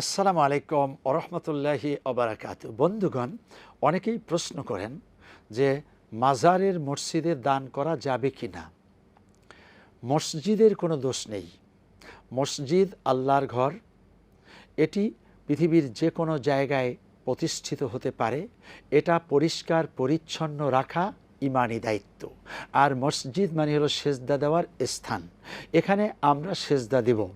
আসসালামু আলাইকুম ওরহমতুল্লাহি অবরাকাত বন্ধুগণ, অনেকেই প্রশ্ন করেন যে মাজারের মসজিদে দান করা যাবে কি না? মসজিদের কোনো দোষ নেই। মসজিদ আল্লাহর ঘর। এটি পৃথিবীর যে কোনো জায়গায় প্রতিষ্ঠিত হতে পারে। এটা পরিষ্কার, পরিচ্ছন্ন রাখা ইমানি দায়িত্ব। আর মসজিদ মানে হলো সেজদা দেওয়ার স্থান। এখানে আমরা সেজদা দেব।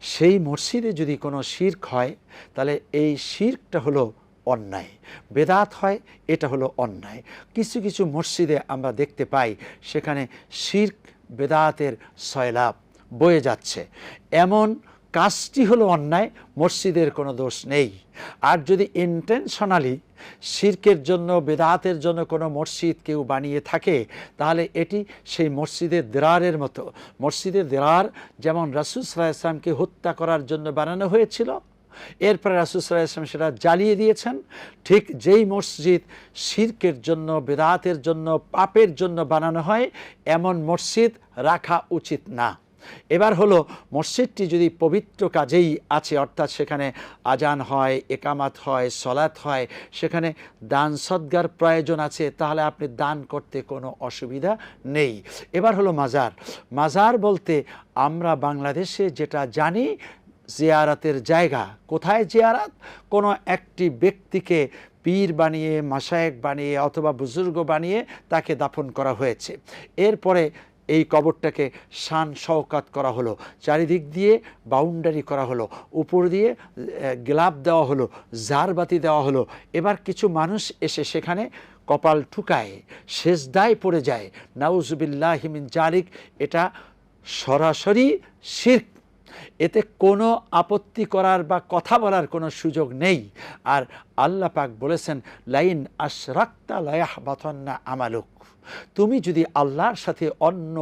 সেই মসজিদে যদি কোনো শির্ক হয়, তাহলে এই শির্কটা হলো অন্যায়। বেদাত হয়, এটা হলো অন্যায়। কিছু কিছু মসজিদে আমরা দেখতে পাই, সেখানে শির্ক, বেদাতের সয়লাভ বয়ে যাচ্ছে। এমন কাজটি হলো অন্যায়, মসজিদের কোনো দোষ নেই। আর যদি ইন্টেনশনালি শির্কের জন্য, বেদাতের জন্য কোনো মসজিদ কেউ বানিয়ে থাকে, তাহলে এটি সেই মসজিদের দেরারের মতো। মসজিদের দেরার যেমন রাসুল সাল্লাহ ইসলামকে হত্যা করার জন্য বানানো হয়েছিল, এরপরে রাসুল সাল্লাহ ইসলাম সেটা জ্বালিয়ে দিয়েছেন, ঠিক যেই মসজিদ শির্কের জন্য, বেদাতের জন্য, পাপের জন্য বানানো হয়, এমন মসজিদ রাখা উচিত না। এবার হলো মসজিদটি যদি পবিত্র কাজেই আছে, অর্থাৎ সেখানে আজান হয়, একামাত হয়, সলাৎ হয়, সেখানে দান সদ্গার প্রয়োজন আছে, তাহলে আপনি দান করতে কোনো অসুবিধা নেই। এবার হলো মাজার। মাজার বলতে আমরা বাংলাদেশে যেটা জানি, জিয়ারাতের জায়গা। কোথায় জিয়ারাত? কোনো একটি ব্যক্তিকে পীর বানিয়ে মাসায়েক বানিয়ে অথবা বুজুর্গ বানিয়ে তাকে দাফন করা হয়েছে। এরপরে এই কবরটাকে শান শওকাত করা হলো। চারিদিক দিয়ে বাউন্ডারি করা হলো। উপর দিয়ে গ্লাভ দেওয়া হলো। জারবাতি দেওয়া হলো। এবার কিছু মানুষ এসে সেখানে কপাল ঠুকায় শেষদায় পড়ে যায়। নাউজুবিল্লাহিমিন জারিক এটা সরাসরি শির্ক এতে কোনো আপত্তি করার বা কথা বলার কোনো সুযোগ নেই। আর আল্লাহ পাক বলেছেন, লাইন আশরাক্তা লায়াহ বাথন্না আমালুক। তুমি যদি আল্লাহর সাথে অন্য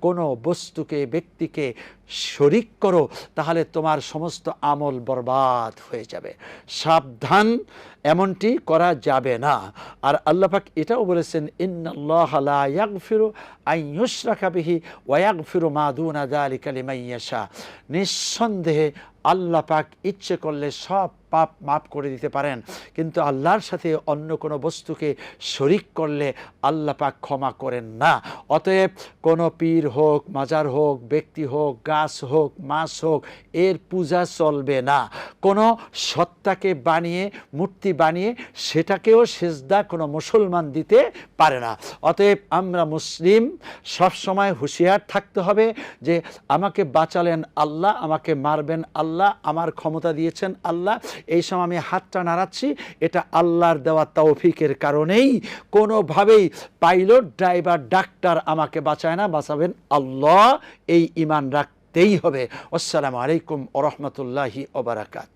কোনো বস্তুকে, ব্যক্তিকে শরিক করো, তাহলে তোমার সমস্ত আমল বরবাদ হয়ে যাবে। সাবধান, এমনটি করা যাবে না। আর আল্লাপাক এটাও বলেছেন ইন্নআল্লাহফিরু আইয়ুসরাকাবিহি ওয়াক ফিরু মাদুন আলী কালিমাইয়াশা নিঃসন্দেহে আল্লাহ পাক ইচ্ছে করলে সব পাপ মাফ করে দিতে পারেন। কিন্তু আল্লাহর সাথে অন্য কোনো বস্তুকে শরিক করলে আল্লাহ পাক ক্ষমা করেন না। অতএব কোনো পীর হোক, মাজার হোক, ব্যক্তি হোক, গাছ হোক, মাছ হোক, এর পূজা চলবে না। কোনো সত্তাকে বানিয়ে, মূর্তি বানিয়ে সেটাকেও সেজদা কোনো মুসলমান দিতে পারে না। অতএব আমরা মুসলিম, সবসময় হুঁশিয়ার থাকতে হবে যে আমাকে বাঁচালেন আল্লাহ, আমাকে মারবেন আল্লাহ আমার ক্ষমতা দিয়েছেন আল্লাহ। এই সময় আমি হাতটা নাড়াচ্ছি, এটা আল্লাহর দেওয়া তৌফিকের কারণেই। কোনোভাবেই পাইলট, ড্রাইভার, ডাক্তার আমাকে বাঁচায় না, বাঁচাবেন আল্লাহ। এই ইমান রাখতেই হবে। আসসালামু আলাইকুম ওরহমতুল্লাহি ওবরাকাত